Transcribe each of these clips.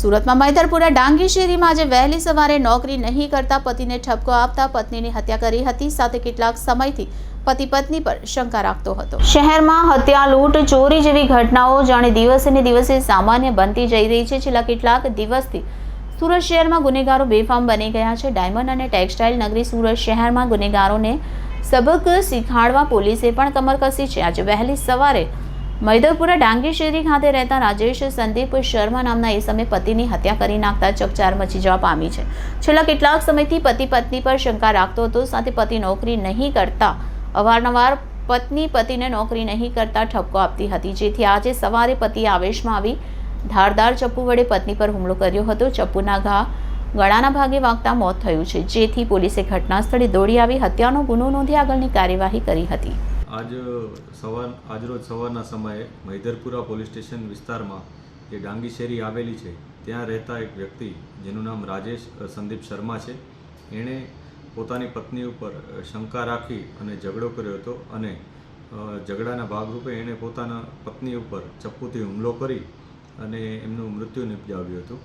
સુરતમાં મૈદરપુરા ડાંગી શેરીમાં આજે વહેલી સવારે નોકરી નહીં કરતા પતિને ઠપકો આપતા પત્નીની હત્યા કરી હતી. સાથે કેટલાક સમયથી પતિ પત્ની પર શંકા રાખતો હતો. શહેરમાં હત્યા, લૂંટ, ચોરી જેવી ઘટનાઓ જાણે દિવસે ને દિવસે સામાન્ય બનતી જઈ રહી છે. છેલ્લા કેટલાક દિવસથી સુરત શહેરમાં ગુનેગારો બેફામ બની ગયા છે. ડાયમંડ અને ટેક્સટાઇલ નગરી સુરત શહેરમાં ગુનેગારોને સબક શીખાડવા પોલીસે પણ કમર કસી છે. આજે વહેલી સવારે મૈદરપુરા ડાંગી શેરી ખાતે રહેતા રાજેશ સંદીપ શર્મા નામના એ સમયે પતિની હત્યા કરી નાખતા ચકચાર મચી જવા પામી છે. છેલ્લા કેટલાક સમયથી પતિ પત્ની પર શંકા રાખતો હતો, સાથે પતિ નોકરી નહીં કરતા, અવારનવાર પત્ની પતિને નોકરી નહીં કરતા ઠપકો આપતી હતી, જેથી આજે સવારે પતિ આવેશમાં આવી ધારદાર ચપ્પુ વડે પત્ની પર હુમલો કર્યો હતો. ચપ્પુના ઘા ગળાના ભાગે વાગતા મોત થયું છે, જેથી પોલીસે ઘટના સ્થળે દોડી આવી, હત્યાનો ગુનો નોંધી આગળની કાર્યવાહી કરી હતી. આજ સવાર આજરોજ સવારના સમયે મૈધરપુરા પોલીસ સ્ટેશન વિસ્તારમાં જે ડાંગી શેરી આવેલી છે, ત્યાં રહેતા એક વ્યક્તિ, જેનું નામ રાજેશ સંદીપ શર્મા છે. એણે પોતાની પત્ની ઉપર શંકા રાખી અને ઝઘડો કર્યો હતો અને ઝઘડાના ભાગરૂપે એણે પોતાના પત્ની ઉપર ચપ્પુથી હુમલો કરી અને એમનું મૃત્યુ નિપજાવ્યું હતું.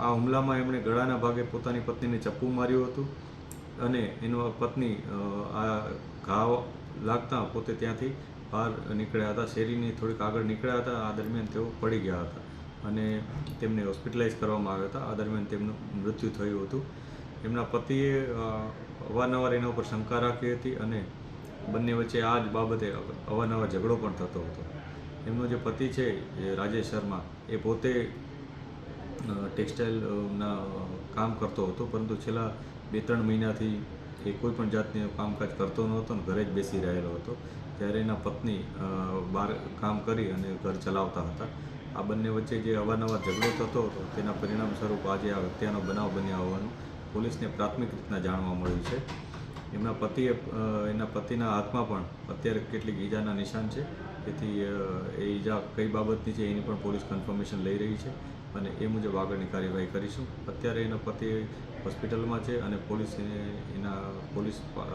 આ હુમલામાં એમણે ગળાના ભાગે પોતાની પત્નીને ચપ્પુ માર્યું હતું અને એનો પત્ની આ ઘાવ લાગતા પોતે ત્યાંથી બહાર નીકળ્યા હતા. શેરીની થોડીક આગળ નીકળ્યા હતા. આ દરમિયાન તેઓ પડી ગયા હતા અને તેમને હોસ્પિટલાઇઝ કરવામાં આવ્યા હતા. આ દરમિયાન તેમનું મૃત્યુ થયું હતું. એમના પતિએ અવારનવાર એના ઉપર શંકા રાખી હતી અને બંને વચ્ચે આ જ બાબતે અવારનવાર ઝઘડો પણ થતો હતો. એમનો જે પતિ છે એ રાજેશ શર્મા, એ પોતે ટેક્સટાઇલના કામ કરતો હતો. પરંતુ છેલ્લા બે ત્રણ મહિનાથી એ કોઈ પણ જાતનું કામકાજ કરતો નહોતો ને ઘરે જ બેસી રહેલો હતો. ત્યારે એના પત્ની બહાર કામ કરી અને ઘર ચલાવતા હતા. આ બંને વચ્ચે જે અવારનવાર ઝઘડો થતો હતો, તેના પરિણામ સ્વરૂપ આજે આ હત્યાનો બનાવ બન્યા હોવાનું પોલીસને પ્રાથમિક રીતના જાણવા મળ્યું છે. એમના પતિએ એના પતિના હાથમાં પણ અત્યારે કેટલીક ઈજાના નિશાન છે. તેથી એ ઈજા કઈ બાબતની છે એની પણ પોલીસ કન્ફર્મેશન લઈ રહી છે. અને એ મુજબ આગળની કાર્યવાહી કરીશું. અત્યારે એના પતિ હોસ્પિટલમાં છે અને પોલીસ એના પોલીસ